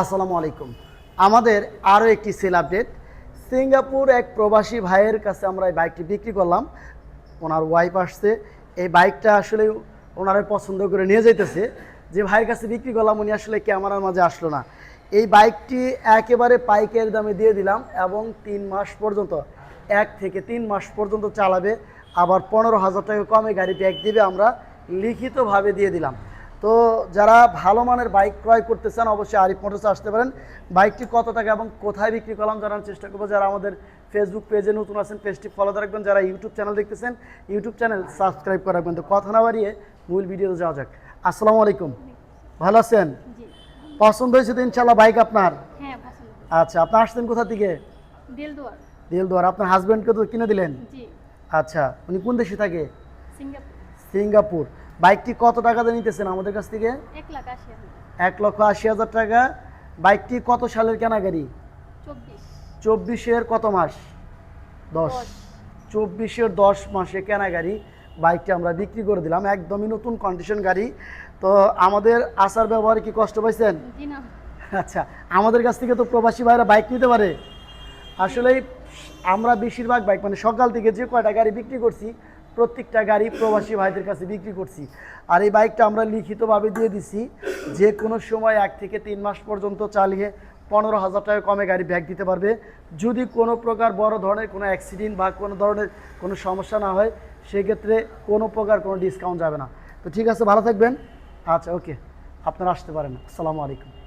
আসসালামু আলাইকুম। আমাদের আরও একটি সেল আপডেট। সিঙ্গাপুর এক প্রবাসী ভাইয়ের কাছে আমরা এই বাইকটি বিক্রি করলাম। ওনার ওয়াইফ আসছে। এই বাইকটা আসলে ওনারা পছন্দ করে নিয়ে যাইতেছে। যে ভাইয়ের কাছে বিক্রি করলাম, উনি আসলে ক্যামেরার মাঝে আসলো না। এই বাইকটি একেবারে পাইকের দামে দিয়ে দিলাম এবং তিন মাস পর্যন্ত, এক থেকে তিন মাস পর্যন্ত চালাবে। আবার পনেরো হাজার টাকা কমে গাড়ি ব্যাগ দিবে আমরা লিখিতভাবে দিয়ে দিলাম। তো যারা ভালো মানের বাইক ক্রয় করতে চান অবশ্যই আরিফ মোটরসে আসতে পারেন। বাইকটি কত টাকা এবং কোথায় বিক্রি করলাম জানার চেষ্টা করব। যারা আমাদের ফেসবুক পেজে নতুন আছেন পেজটি ফলো রাখবেন। যারা ইউটিউব চ্যানেল দেখতেছেন ইউটিউব চ্যানেল সাবস্ক্রাইব করে রাখবেন। তো কথা না বাড়িয়ে মূল ভিডিওতে যাওয়া যাক। আসসালামু আলাইকুম। ভালো আছেন? পছন্দ হয়েছে তো ইনশাল্লাহ বাইক আপনার? হ্যাঁ। আচ্ছা আপনি আসছেন কোথা থেকে? দিলদুয়ার। আপনার হাজব্যান্ডকে তো কিনে দিলেন? আচ্ছা উনি কোন দেশে থাকে? সিঙ্গাপুর। সিঙ্গাপুর। বাইকটি কত টাকাতে নিতেছেন আমাদের কাছ থেকে? এক লক্ষ আশি হাজার টাকা। বাইকটি কত সালের কেনা গাড়ি চব্বিশের কত মাস? দশ। চব্বিশের দশ মাসে কেনা গাড়ি বাইকটি আমরা বিক্রি করে দিলাম। একদমই নতুন কন্ডিশন গাড়ি। তো আমাদের আসার ব্যবহারে কি কষ্ট পাইছেন? আচ্ছা আমাদের কাছ থেকে তো প্রবাসী ভাইরা বাইক নিতে পারে। আসলেই আমরা বেশিরভাগ বাইক মানে সকাল থেকে যে কয়টা গাড়ি বিক্রি করছি প্রত্যেকটা গাড়ি প্রবাসী ভাইদের কাছে বিক্রি করছি। আর এই বাইকটা আমরা লিখিতভাবে দিয়ে দিছি, যে কোনো সময় এক থেকে তিন মাস পর্যন্ত চালিয়ে পনেরো হাজার টাকা কমে গাড়ি ব্যাগ দিতে পারবে। যদি কোনো প্রকার বড় ধরনের কোনো অ্যাক্সিডেন্ট বা কোনো ধরনের কোনো সমস্যা না হয়, সেক্ষেত্রে কোনো প্রকার কোনো ডিসকাউন্ট যাবে না। তো ঠিক আছে, ভালো থাকবেন। আচ্ছা ওকে আপনারা আসতে পারেন। আসসালামু আলাইকুম।